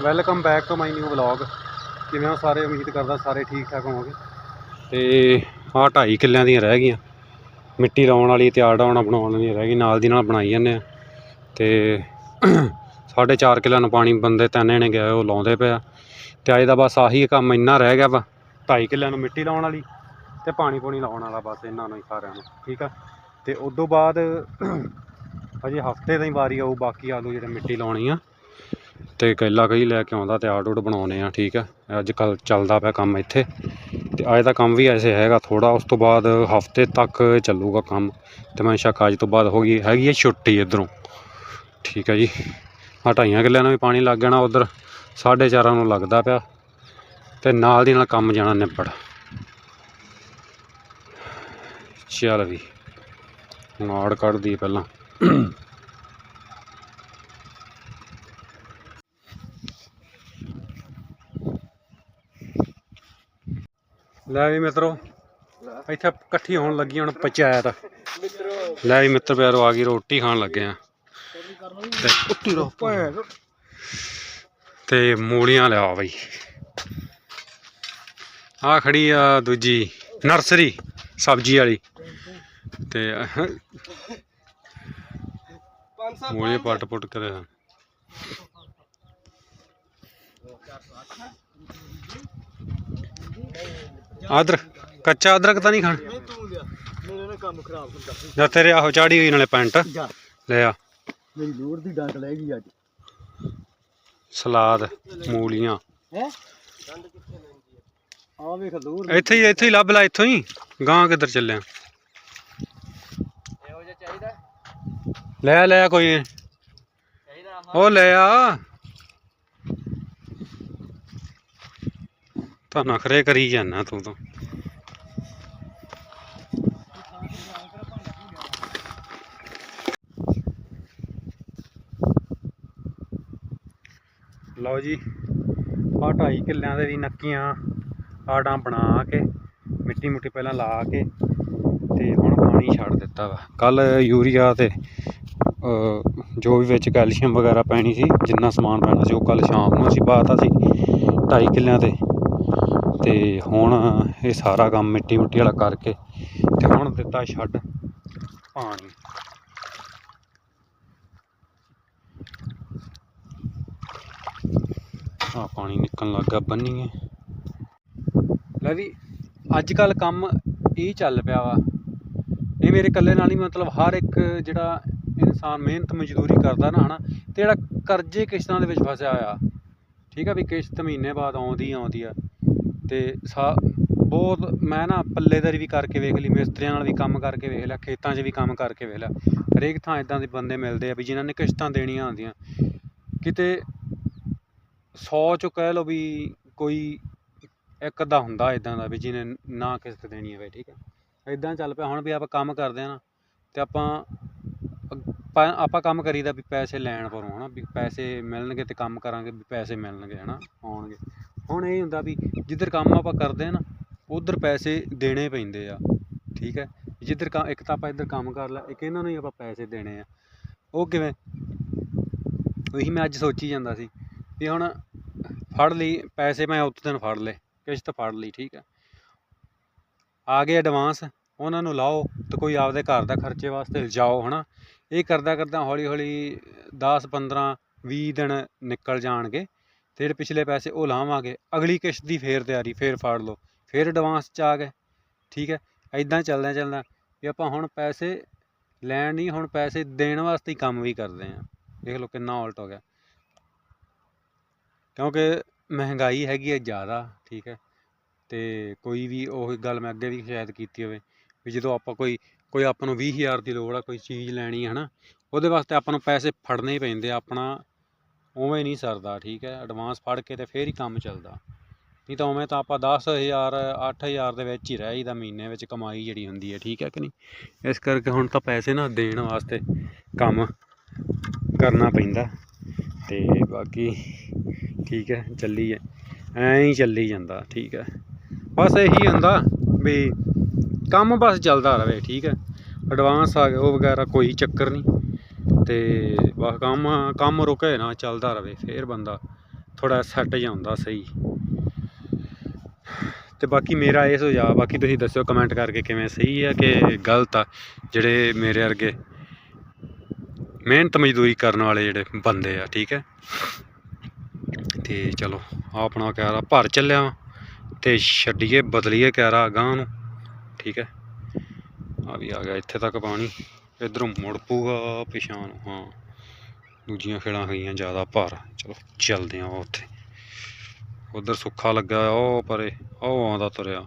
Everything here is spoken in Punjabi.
Welcome back to my new vlog ਕਿਵੇਂ ਹੋ ਸਾਰੇ? ਉਮੀਦ ਕਰਦਾ ਸਾਰੇ ਠੀਕ ਠਾਕ ਹੋਵੋਗੇ। ਤੇ ਆਹ ਢਾਈ ਕਿੱਲਿਆਂ ਦੀਆਂ ਰਹਿ ਗਈਆਂ। ਮਿੱਟੀ ਲਾਉਣ ਵਾਲੀ ਤੇ ਆੜਾ ਬਣਾਉਣ ਵਾਲੀ ਰਹਿ ਗਈ। ਨਾਲ ਦੀ ਨਾਲ ਬਣਾਈ ਜਾਂਦੇ ਆ। ਤੇ ਸਾਢੇ ਚਾਰ ਕਿੱਲਿਆਂ ਨੂੰ ਪਾਣੀ ਬੰਦੇ ਤਿੰਨ ਨੇ ਗਏ, ਉਹ ਲਾਉਂਦੇ ਪਿਆ ਤੇ ਅੱਜ ਦਾ ਬਸ ਆਹੀ ਕੰਮ ਇੰਨਾ ਰਹਿ ਗਿਆ ਵਾ, ਢਾਈ ਕਿੱਲਿਆਂ ਨੂੰ ਮਿੱਟੀ ਲਾਉਣ ਵਾਲੀ ਤੇ ਪਾਣੀ ਪੂਣੀ ਲਾਉਣ ਵਾਲਾ ਬਸ ਇਹਨਾਂ ਨੂੰ ਹੀ ਸਾਰਿਆਂ ਨੂੰ, ਠੀਕ ਆ? ਤੇ ਉਸ ਤੋਂ ਬਾਅਦ ਅਜੇ ਹਫ਼ਤੇ ਦੀ ਵਾਰੀ ਆਊ, ਬਾਕੀ ਆਲੂ ਜਿਹੜੇ ਮਿੱਟੀ ਲਾਉਣੀ ਆ। ਤੇ ਕੈਲਾ ਕਈ ਲੈ ਕੇ ਆਉਂਦਾ ਤੇ ਆੜ ਉੜ ਬਣਾਉਣੇ ਆ, ਠੀਕ ਹੈ ਅੱਜ ਕੱਲ ਚੱਲਦਾ ਪਿਆ ਕੰਮ ਇੱਥੇ। ਤੇ ਅੱਜ ਦਾ ਕੰਮ ਵੀ ਐਸੇ ਹੈਗਾ ਥੋੜਾ ਉਸ ਤੋਂ ਬਾਅਦ ਹਫ਼ਤੇ ਤੱਕ ਚੱਲੂਗਾ ਕੰਮ। ਤੇ ਮੈਂ ਸ਼ੱਕ ਅੱਜ ਤੋਂ ਬਾਅਦ ਹੋ ਗਈ ਹੈਗੀ ਹੈ ਛੁੱਟੀ ਇਧਰੋਂ। ਠੀਕ ਹੈ ਜੀ। ਆਹ ਢਾਈਆਂ ਕਿੱਲਿਆਂ ਨੂੰ ਵੀ ਪਾਣੀ ਲੱਗ ਜਾਣਾ ਉਧਰ, ਸਾਢੇ ਚਾਰਾਂ ਨੂੰ ਲੱਗਦਾ ਪਿਆ। ਤੇ ਨਾਲ ਦੀ ਨਾਲ ਕੰਮ ਜਾਣਾ ਨਿਬੜ। ਚੱਲ ਵੀ ਹੁਣ ਆੜ ਕੱਢਦੀ ਪਹਿਲਾਂ। ਲੈ ਵੀ ਮਿੱਤਰੋ ਇੱਥੇ ਇਕੱਠੀ ਹੋਣ ਲੱਗੀ ਹੁਣ ਪੰਚਾਇਤ। ਲੈ ਵੀ ਮਿੱਤਰ ਪਿਆਰੋ ਆ ਗਈ ਰੋਟੀ ਖਾਣ ਲੱਗੇ ਆ। ਤੇ ਉੱਤੀ ਰੋ ਤੇ ਮੂਲੀਆਂ ਲਿਆ ਬਈ। ਆ ਖੜੀ ਆ ਦੂਜੀ ਨਰਸਰੀ ਸਬਜ਼ੀ ਵਾਲੀ। ਤੇ ਮੂਲੀਆਂ ਪੱਟ ਪੁੱਟ ਕਰਿਆ। ਅਦਰਕ ਕੱਚਾ ਅਦਰਕ ਤਾਂ ਨਹੀਂ ਖਾਣ? ਮੇਰੇ ਨਾਲ ਕੰਮ ਖਰਾਬ ਹੁੰਦਾ ਜਾਂ ਤੇਰੇ ਆਹੋ ਚਾੜੀ ਹੋਈ ਨਾਲੇ ਪੈਂਟ। ਜਾ। ਲੈ ਆ। ਮੇਰੀ ਲੋੜ ਦੀ ਡੰਡ ਲੈ ਗਈ ਅੱਜ। ਸਲਾਦ ਮੂਲੀਆਂ। ਹੈ? ਆ ਵੇਖ ਲੋੜ ਇੱਥੇ ਹੀ ਇੱਥੇ ਹੀ ਲੱਭ ਲੈ ਇੱਥੋਂ ਹੀ। ਗਾਂ ਕਿੱਧਰ ਚੱਲਿਆ? ਇਹੋ ਜਿਹਾ ਚਾਹੀਦਾ? ਲੈ ਲੈ ਕੋਈ। ਚਾਹੀਦਾ ਉਹ ਲੈ ਆ। ਤਾਂ ਨਖਰੇ ਕਰੀ ਜਾਂਦਾ ਤੂੰ ਤਾਂ। ਲਓ ਜੀ, ਆਹ ਢਾਈ ਕਿੱਲਿਆਂ ਦੇ ਵੀ ਨੱਕੀਆਂ ਆੜਾਂ ਬਣਾ ਕੇ, ਮਿੱਟੀ ਮੁੱਟੀ ਪਹਿਲਾਂ ਲਾ ਕੇ ਤੇ ਹੁਣ ਪਾਣੀ ਛੱਡ ਦਿੱਤਾ ਵਾ। ਕੱਲ ਯੂਰੀਆ ਤੇ ਜੋ ਵੀ ਵਿੱਚ ਕੈਲਸ਼ੀਅਮ ਵਗੈਰਾ ਪੈਣੀ ਸੀ, ਜਿੰਨਾ ਸਮਾਨ ਪੈਣਾ ਸੀ, ਉਹ ਕੱਲ ਸ਼ਾਮ ਨੂੰ ਅਸੀਂ ਪਾਤਾ ਸੀ। ਢਾਈ ਕਿੱਲਿਆਂ ਤੇ ਤੇ ਹੁਣ ਇਹ ਸਾਰਾ ਕੰਮ ਮਿੱਟੀ ਮੁੱਟੀ ਵਾਲਾ ਕਰਕੇ ਤੇ ਹੁਣ ਦਿੱਤਾ ਛੱਡ ਪਾਣੀ। ਆ ਪਾਣੀ ਨਿਕਲਣ ਲੱਗਾ ਬੰਨੀਏ। ਲੈ ਵੀ, ਅੱਜ ਕੱਲ ਕੰਮ ਇਹ ਚੱਲ ਪਿਆ ਵਾ। ਇਹ ਮੇਰੇ ਇਕੱਲੇ ਨਾਲ ਹੀ ਮਤਲਬ ਹਰ ਇੱਕ ਜਿਹੜਾ ਇਨਸਾਨ ਮਿਹਨਤ ਮਜ਼ਦੂਰੀ ਕਰਦਾ ਨਾ ਹਨਾ, ਤੇ ਜਿਹੜਾ ਕਰਜ਼ੇ ਕਿਸ਼ਤਾਂ ਦੇ ਵਿੱਚ ਫਸਿਆ ਹੋਇਆ। ਠੀਕ ਆ ਵੀ ਕਿਸ਼ਤ ਮਹੀਨੇ ਬਾਅਦ ਆਉਂਦੀ ਆਉਂਦੀ ਆ। ਤੇ ਸਾ, ਬਹੁਤ ਮੈਂ ਨਾ ਪੱਲੇਦਾਰੀ ਵੀ ਕਰਕੇ ਵੇਖ ਲਈ, ਮਿਸਤਰੀਆਂ ਨਾਲ ਵੀ ਕੰਮ ਕਰਕੇ ਵੇਖ ਲਿਆ, ਖੇਤਾਂ 'ਚ ਵੀ ਕੰਮ ਕਰਕੇ ਵੇਖ ਲਿਆ। ਹਰੇਕ ਥਾਂ ਇਦਾਂ ਦੇ ਬੰਦੇ ਮਿਲਦੇ ਆ ਵੀ ਜਿਨ੍ਹਾਂ ਨੇ ਕਿਸ਼ਤਾਂ ਦੇਣੀਆਂ ਆਉਂਦੀਆਂ ਕਿਤੇ 100 ਚੋਂ ਕਹਿ ਲਓ ਵੀ ਕੋਈ ਇੱਕ ਅੱਧਾ ਹੁੰਦਾ ਇਦਾਂ ਦਾ ਵੀ ਜਿਹਨੇ ਨਾ ਕਿਸ਼ਤ ਦੇਣੀ ਹੈ ਹੋਵੇ, ਠੀਕ ਹੈ। ਇਦਾਂ ਚੱਲ ਪਿਆ, ਹੁਣ ਵੀ ਆਪਾਂ ਕੰਮ ਕਰਦੇ ਆ ਨਾ, ਤੇ ਆਪਾਂ ਆਪਾਂ ਆਪਾਂ ਕੰਮ ਕਰੀਦਾ ਵੀ ਪੈਸੇ ਲੈਣ ਪਰੋਂ ਹਨਾ, ਵੀ ਪੈਸੇ ਮਿਲਣਗੇ ਤੇ ਕੰਮ ਕਰਾਂਗੇ, ਵੀ ਪੈਸੇ ਮਿਲਣਗੇ ਹਨਾ, ਆਉਣਗੇ। ਹੁਣ ਇਹ ਹੁੰਦਾ ਵੀ ਜਿੱਧਰ ਕੰਮ ਆਪਾਂ ਕਰਦੇ ਆ ਨਾ, ਉਧਰ ਪੈਸੇ ਦੇਣੇ ਪੈਂਦੇ ਆ, ਠੀਕ ਹੈ? ਜਿੱਧਰ ਕੰਮ ਇੱਕ ਤਾਂ ਆਪਾਂ ਇੱਧਰ ਕੰਮ ਕਰ ਲਿਆ ਇੱਕ ਇਹਨਾਂ ਨੂੰ ਹੀ ਆਪਾਂ ਪੈਸੇ ਦੇਣੇ ਆ। ਉਹ ਕਿਵੇਂ? ਉਹੀ ਮੈਂ ਅੱਜ ਸੋਚੀ ਜਾਂਦਾ ਸੀ ਵੀ ਹੁਣ ਫੜ ਲਈ, ਪੈਸੇ ਮੈਂ ਉਸ ਦਿਨ ਫੜ ਲਏ, ਕਿਸ਼ਤ ਫੜ ਲਈ, ਠੀਕ ਹੈ? ਆ ਗਏ ਐਡਵਾਂਸ ਉਹਨਾਂ ਨੂੰ ਲਾਓ ਤੇ ਕੋਈ ਆਪਦੇ ਘਰ ਦਾ ਖਰਚੇ ਵਾਸਤੇ ਲਿਜਾਓ, ਹਨਾ? ਇਹ ਕਰਦਾ ਕਰਦਾ ਹੌਲੀ ਹੌਲੀ 10 15 20 ਦਿਨ ਨਿਕਲ ਜਾਣਗੇ। ਤੇ ਜਿਹੜੇ ਪਿਛਲੇ ਪੈਸੇ ਉਹ ਲਾਵਾਂਗੇ, ਅਗਲੀ ਕਿਸ਼ਤ ਦੀ ਫੇਰ ਤਿਆਰੀ, ਫੇਰ ਫੜ ਲਓ, ਫੇਰ ਐਡਵਾਂਸ ਚ ਆ ਗਏ, ਠੀਕ ਹੈ ਐਦਾਂ ਚੱਲਦਾ ਚੱਲਦਾ, ਵੀ ਆਪਾਂ ਹੁਣ ਪੈਸੇ ਲੈਣ ਨਹੀਂ, ਹੁਣ ਪੈਸੇ ਦੇਣ ਵਾਸਤੇ ਹੀ ਕੰਮ ਵੀ ਕਰਦੇ ਆਂ ਦੇਖ ਲਓ ਕਿੰਨਾ ਉਲਟ ਹੋ ਗਿਆ। ਕਿਉਂਕਿ ਮਹਿੰਗਾਈ ਹੈਗੀ ਹੈ ਜ਼ਿਆਦਾ, ਠੀਕ ਹੈ, ਤੇ ਕੋਈ ਵੀ ਉਹ ਗੱਲ ਮੈਂ ਅੱਗੇ ਵੀ ਸ਼ਾਇਦ ਕੀਤੀ ਹੋਵੇ, ਵੀ ਜਦੋਂ ਆਪਾਂ ਕੋਈ ਕੋਈ ਆਪਾਂ ਨੂੰ 20000 ਦੀ ਲੋੜ ਆ, ਕੋਈ ਚੀਜ਼ ਲੈਣੀ ਹੈ ਨਾ ਉਹਦੇ ਵਾਸਤੇ ਆਪਾਂ ਨੂੰ ਪੈਸੇ ਫੜਨੇ ਹੀ ਪੈਂਦੇ ਆ, ਆਪਣਾ ਉਵੇਂ ਨਹੀਂ ਸਰਦਾ, ਠੀਕ ਹੈ? ਐਡਵਾਂਸ ਫੜ ਕੇ ਤੇ ਫੇਰ ਹੀ ਕੰਮ ਚੱਲਦਾ। ਨਹੀਂ ਤਾਂ ਉਵੇਂ ਤਾਂ ਆਪਾਂ 10000 8000 ਦੇ ਵਿੱਚ ਹੀ ਰਹਿ ਜਾਈਦਾ, ਮਹੀਨੇ ਵਿੱਚ ਕਮਾਈ ਜਿਹੜੀ ਹੁੰਦੀ ਹੈ, ਠੀਕ ਹੈ ਕਿ ਨਹੀਂ? ਇਸ ਕਰਕੇ ਹੁਣ ਤਾਂ ਪੈਸੇ ਨਾ ਦੇਣ ਵਾਸਤੇ ਕੰਮ ਕਰਨਾ ਪੈਂਦਾ। ਤੇ ਬਾਕੀ ਠੀਕ ਹੈ, ਚੱਲੀ ਐਂ ਹੀ ਚੱਲੀ ਜਾਂਦਾ, ਠੀਕ ਹੈ। ਬਸ ਇਹੀ ਹੁੰਦਾ ਵੀ ਕੰਮ ਬਸ ਚੱਲਦਾ ਰਹੇ, ਠੀਕ ਹੈ? ਐਡਵਾਂਸ ਆ ਗਿਆ, ਉਹ ਵਗੈਰਾ ਕੋਈ ਚੱਕਰ ਨਹੀਂ। ਤੇ ਬਸ ਕੰਮ ਕੰਮ ਰੁਕੇ ਨਾ, ਚੱਲਦਾ ਰਵੇ, ਫੇਰ ਬੰਦਾ ਥੋੜਾ ਸੈੱਟ ਜਿਹਾ ਸਹੀ। ਤੇ ਬਾਕੀ ਮੇਰਾ ਇਹ ਸੁਝਾਅ, ਬਾਕੀ ਤੁਸੀਂ ਦੱਸਿਓ ਕਮੈਂਟ ਕਰਕੇ ਕਿਵੇਂ ਸਹੀ ਆ ਕਿ ਗਲਤ ਆ, ਜਿਹੜੇ ਮੇਰੇ ਵਰਗੇ ਮਿਹਨਤ ਮਜ਼ਦੂਰੀ ਕਰਨ ਵਾਲੇ ਜਿਹੜੇ ਬੰਦੇ ਆ, ਠੀਕ ਹੈ? ਤੇ ਚਲੋ ਆਹ ਆਪਣਾ ਕਿਆਰਾ ਭਰ ਚੱਲਿਆ ਤੇ ਛੱਡੀਏ, ਬਦਲੀਏ ਕਿਆਰਾ ਅਗਾਂਹ ਨੂੰ, ਠੀਕ ਹੈ? ਆ ਵੀ ਆ ਗਿਆ, ਇੱਥੇ ਤੱਕ ਪਾਣੀ। ਇਧਰੋਂ ਮੁੜ ਪੂਗਾ ਪਿਛਾਂ ਨੂੰ ਹਾਂ। ਦੂਜੀਆਂ ਖੇੜਾਂ ਹੋਈਆਂ ਜ਼ਿਆਦਾ ਭਾਰ। ਚਲੋ, ਚੱਲਦੇ ਆ ਉੱਥੇ। ਉਧਰ ਸੁੱਖਾ ਲੱਗਾ ਉਹ, ਪਰੇ ਉਹ ਆਉਂਦਾ ਤੁਰਿਆ।